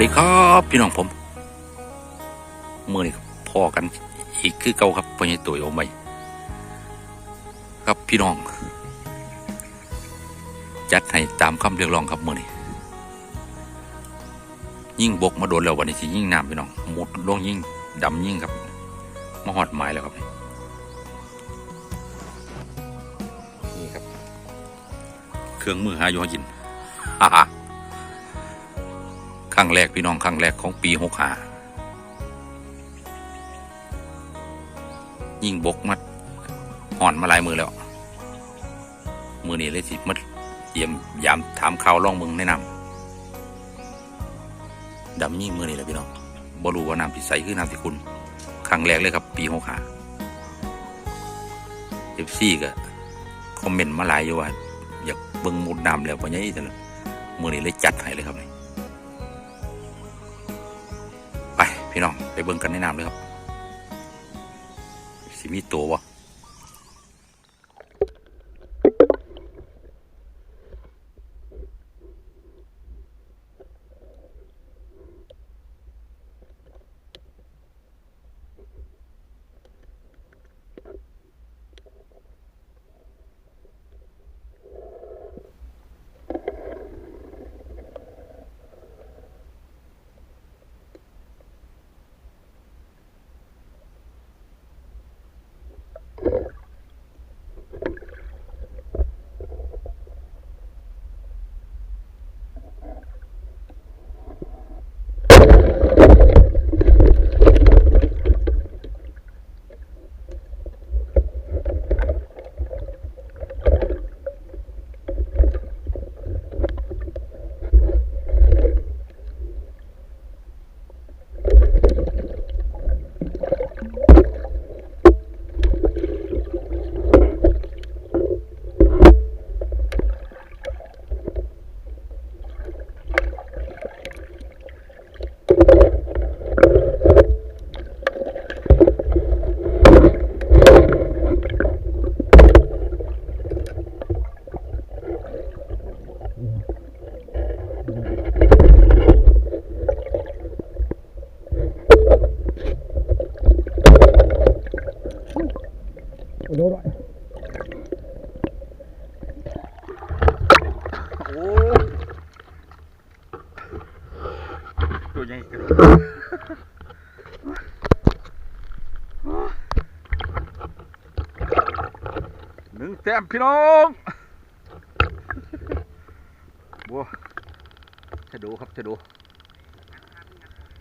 สวัสดีครับพี่น้องผมเมื่อนี้พอกันอีกคือเก่าครับพญตุ๋ยโอไม่ครับพี่น้อง จัดให้ตามคำเรียกร้องครับมื่อนี้ยิ่งบกมาโดนแล้ววันนี้สิยิ่งน้ำพี่น้องหมดลงยิ่งดำยิ่งครับมาหอดไม้แล้วครับนี่ครับ เครื่องมือหาอยู่หากิน รั้งแรกพี่น้องครั้งแรกของปีหกหายิ่งบกมาห่อนมาหลายมือแล้ว มือนี้เลยสิมาเยี่ยมยามถามข่าวล่องมึงแนะนำดำยิ่งมือนี้แหละพี่น้องบรูว่านำที่ใสคือน้ำที่คุณครั้งแรกเลยครับ ปีหกหาเอฟซีก็คอมเมนต์มาหลายอยู่ว่าอยากเบิ่งมุดนำแล้ววันนี้จังเลยมือนี้เลยจัดให้เลยครับนี่ไป พี่น้องไปเบิ่งกันในน้ำเลยครับสิมีตัววะโอ้ ตัวใหญ่กระโดดหนึ่งแต้มพี่น้องบัวจะดูครับจะดู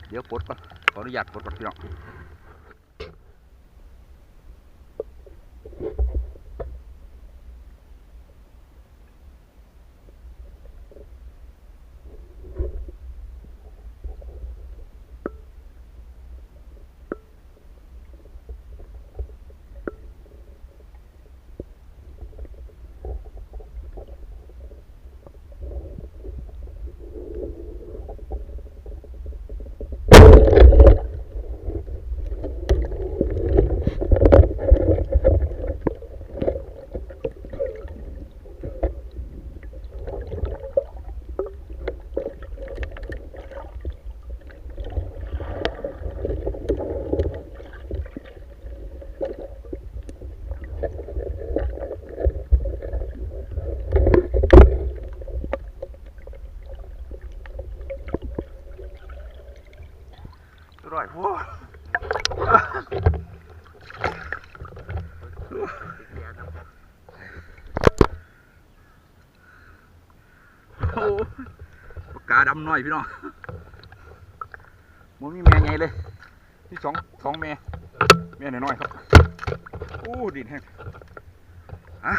เดี๋ยวปลดก่อนขออนุญาตปลดก่อนพี่น้อง ร่อยพวกโอ้ปากกาดำหน่อยพี่น้องมันมีแม่ใหญ่เลยที่สองสองแม่แม่น้อยๆครับโอ้ดินแห้งอะ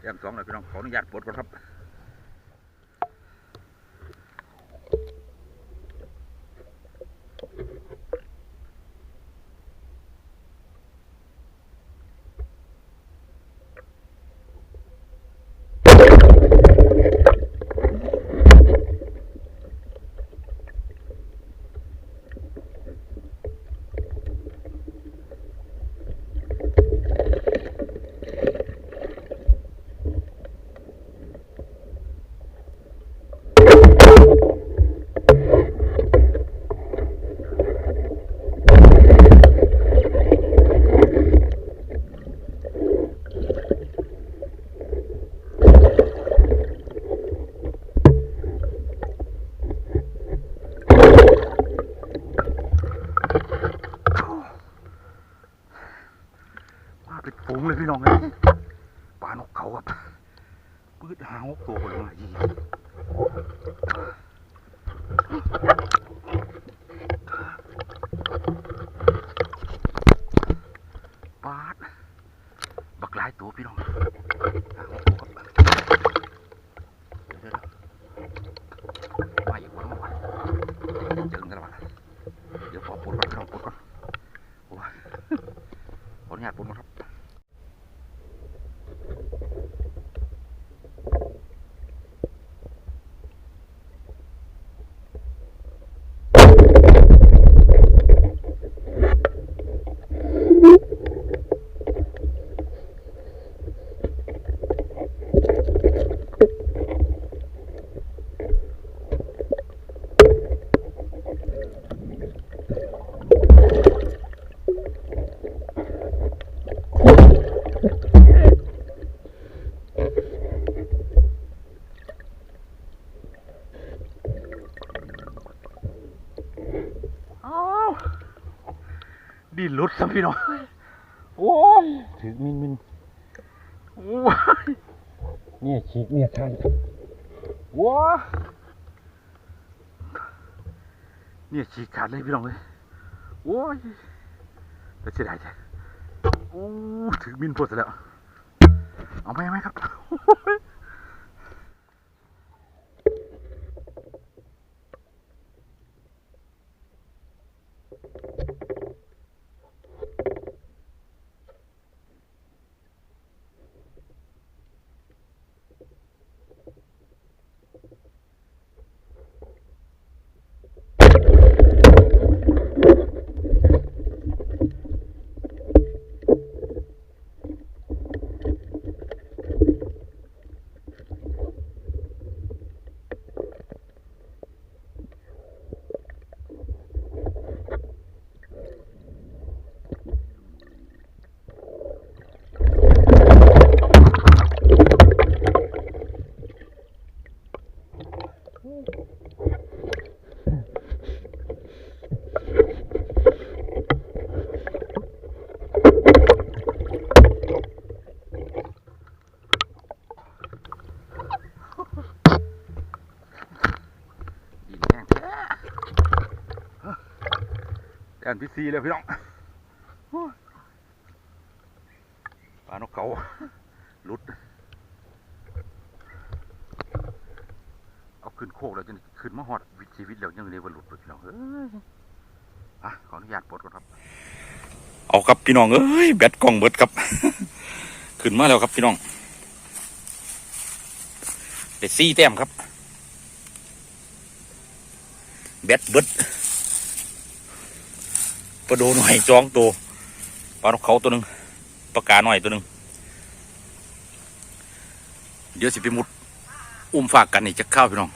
แต้มสองเลยพี่น้องขออนุญาตปลดก่อนครับ เป็นฝูงเลยพี่น้องเลยปลานกเขาครับพืชหางกตัวคนละยีปาบักหลายตัวพี่น้องหางก หลุดซะพี่น้องโอ้ยถึงมินมินโอ้ยเนี่ยฉีกเนี่ยทางว้าเนี่ยฉีกขาดเลยพี่น้องเลยโอ้ยแต่เสียดายจังโอ้ถึงมินพดซะแล้วเอาไหมเอาไหมครับ แอนพีซีเลยพี่น้องปลานกเขาหลุด เอาขึ้นโคกแล้วจนขึ้นมาหอดวิชีวิตแล้วยังเรียกว่าหลุดพี่น้องเอ้ยอะขออนุญาตปลดก่อนครับ เอาครับพี่น้องเอ้ยแบตกล้องเบิดครับ ขึ้นมาแล้วครับพี่น้องเด็ดซี่แต้มครับแบตเบิด ปลาโดหน่อยจองตัวปลานกเขาตัวหนึ่งปลากาหน่อยตัวหนึ่งเดี๋ยวสิไปมุดอุ้มฝากกันนี่จะเข้าพี่น้อง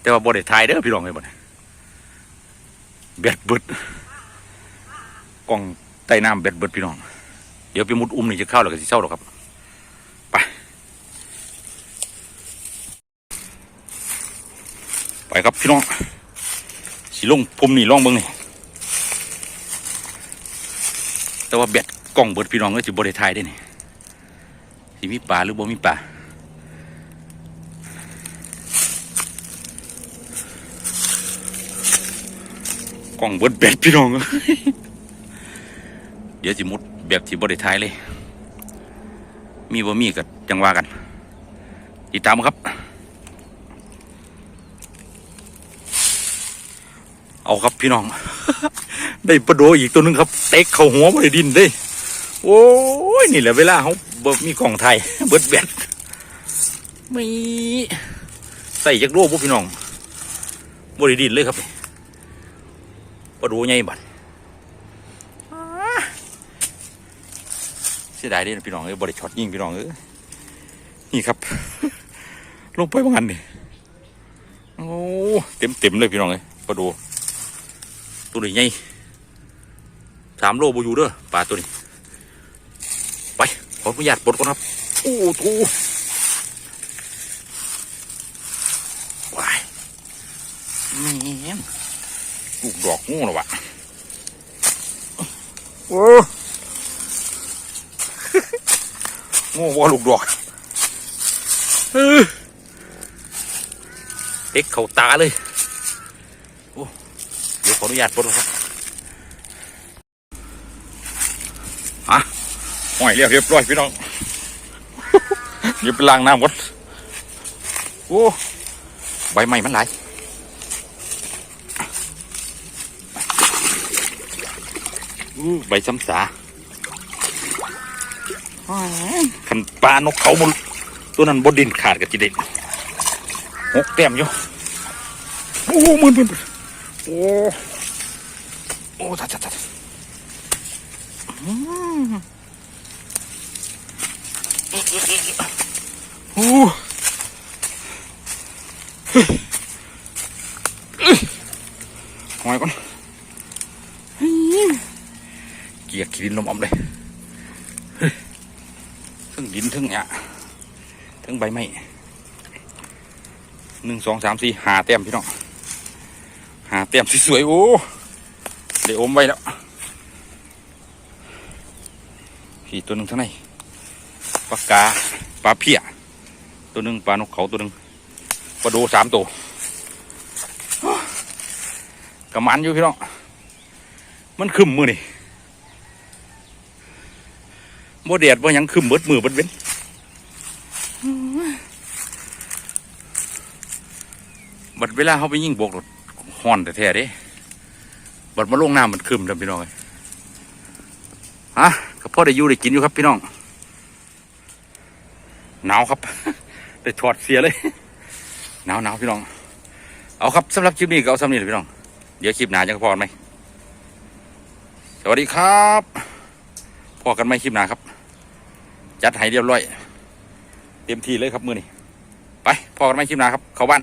แต่ว่าบ่ได้ทายเด้อพี่น้องเลยบ่เนี่ยแบตเบิดกล้องใต้น้ำแบตเบิดพี่น้อง เดี๋ยวไปมุดอุ้มนี่จะเข้าแล้วก็สิเศร้าหรอกครับไปไปครับพี่น้องสิลงพุ่มนี่ล่องเบิ่งนี่ แต่ว่าแบตกล้องเบิดพี่น้องก็สิบ่ไทยได้นี่สิมีป่าหรือบ่มีป่ากล้องเบิดแบตพี่น้องเดี๋ยวสิมุดแบบที่บริไทยเลย มีบ่มีกับจังว่ากันติดตามครับ เอาครับพี่น้อง ได้ปลาโดอีกตัวนึงครับ เต็กเข้าหัวบริดินเด้ โอ้ยนี่แหละเวลาเขาบ่มีกล่องไทยเบิดแบตไม่ใส่จักโลพวกพี่น้องบริดินเลยครับปลาดูใหญ่บัดเสียดายเด้อพี่น้องเอ้ยบริช็อตยิงพี่น้องเอ้ยนี่ครับ ลงไปบางอันนี่โอ้เต็มเต็มเลยพี่น้องเอ้ยปลาดูตัวใหญ่ามโลบอยู่เด้อปลาตัวนี้ ไป ขออนุญาตปลดก่อนครับ โอ้โหว้ายแม่งลูกดอกงูหรอวะโอ้งูว่าลูกดอกเออเด็กเขาตาเลย โอ้ เดี๋ยวขออนุญาตปลดครับฮะ ห้อยเรียบเรียบร้อยพี่น้องเดี๋ยวไปล้างน้ำก่อนโอ้ใบไม้มันหลายใบซ้ำสาขันปลานกเขามันตัวนั้นบนดินขาดกับจีเด็กหกแต้มอยู่โอ้มืนมืนมืนโอ้โอ้ทัดทัดทัด อู้หอยก่อนเกียกขี้ดินลมอมเลยทั้งดินทั้งหยทั้งใบไม้หนึ่งสองสามสี่หาแต้มพี่น้องหาแต้มสวยๆโอ้เดี๋ยวอมไว้แล้วพี่ตัวหนึ่งทั้างใน ปลากาปลาเพียตัวหนึ่งปลานกเขาตัวหนึ่งปลาโดสามตัวกระมันอยู่พี่น้องมันคึมมือนี่โมเดดว่ายังคึมเบิดมือเบิดเว้นบัดเวลาเขาไปยิ่งบกรถห่อนแต่แท้เด้บัดมาลงน้ำมันคึมเด้อพี่น้องเอ้ยฮะก็พ่อได้อยู่ได้กินอยู่ครับพี่น้อง หนาวครับ แต่ถอดเสียเลยหนาวหนาวพี่น้อง เอาครับสำหรับคลิปนี้ก็เอาสำนี้เลยพี่น้อง เดี๋ยวคลิปหนาจะพอไหมสวัสดีครับพอกันไหมคลิปหนาครับ จัดให้เรียบร้อย เต็มที่เลยครับมือนี่ไปพอกันไหมคลิปหนาครับ เข้าบ้าน